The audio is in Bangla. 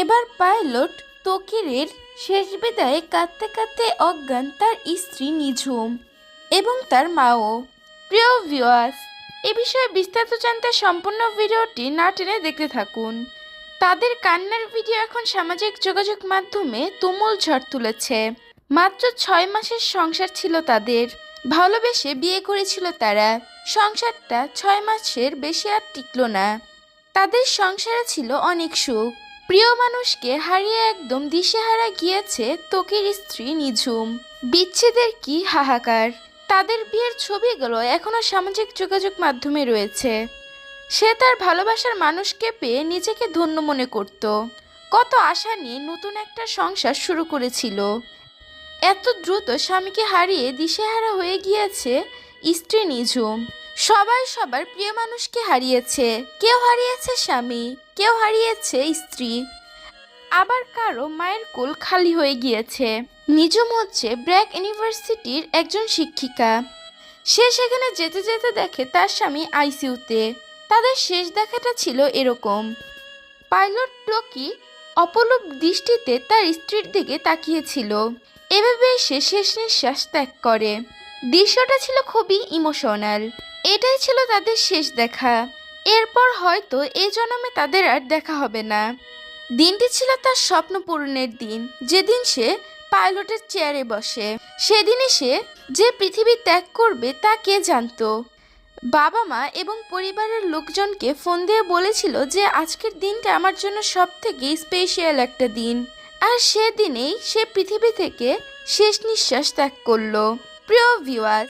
এবার পাইলট তকিরের শেষ বিদায়ে কাঁদতে কাঁদতে অজ্ঞান তার স্ত্রী নিঝুম এবং তার মাও। প্রিয় ভিউয়ার্স এ বিষয়ে বিস্তারিত জানতে সম্পূর্ণ ভিডিওটি না টেনে দেখতে থাকুন। তাদের কান্নার ভিডিও এখন সামাজিক যোগাযোগ মাধ্যমে তুমুল ঝড় তুলেছে। মাত্র ছয় মাসের সংসার ছিল তাদের। ভালোবেসে বিয়ে করেছিল তারা। সংসারটা ছয় মাসের বেশি আর টিকলো না। তাদের সংসারে ছিল অনেক সুখ। প্রিয় মানুষকে হারিয়ে একদম দিশেহারা গিয়েছে তোকের স্ত্রী নিঝুম। বিচ্ছেদের কি হাহাকার। তাদের বিয়ের ছবিগুলো এখনও সামাজিক যোগাযোগ মাধ্যমে রয়েছে। সে তার ভালোবাসার মানুষকে পেয়ে নিজেকে ধন্য মনে করত। কত আশা নিয়ে নতুন একটা সংসার শুরু করেছিল। এত দ্রুত স্বামীকে হারিয়ে দিশেহারা হয়ে গিয়েছে স্ত্রী নিঝুম সবাই সবার প্রিয় মানুষকে হারিয়েছে। কেউ হারিয়েছে স্বামী, কেউ হারিয়েছে স্ত্রী। আবার কারও মায়ের কোল খালি হয়ে গিয়েছে। নিজুম হচ্ছে ব্র্যাক ইউনিভার্সিটির একজন শিক্ষিকা। সে সেখানে যেতে যেতে দেখে তার স্বামী আইসিইউতে। তাদের শেষ দেখাটা ছিল এরকম। পাইলট টকি অপলক দৃষ্টিতে তার স্ত্রীর দিকে তাকিয়েছিল। এভাবে সে শেষ নিঃশ্বাস ত্যাগ করে। দৃশ্যটা ছিল খুবই ইমোশনাল। এটাই ছিল তাদের শেষ দেখা। এরপর হয়তো এই জন্মে তাদের আর দেখা হবে না। দিনটি ছিল তার স্বপ্ন পূরণের দিন। যেদিন সে পাইলটের চেয়ারে বসে, সেদিনই সে যে পৃথিবী ত্যাগ করবে তা কে জানতো? বাবা মা এবং পরিবারের লোকজনকে ফোন দিয়ে বলেছিল যে আজকের দিনটা আমার জন্য সব থেকে স্পেশাল একটা দিন। আর সেদিনেই সে পৃথিবী থেকে শেষ নিঃশ্বাস ত্যাগ করল। প্রিয় ভিউয়ার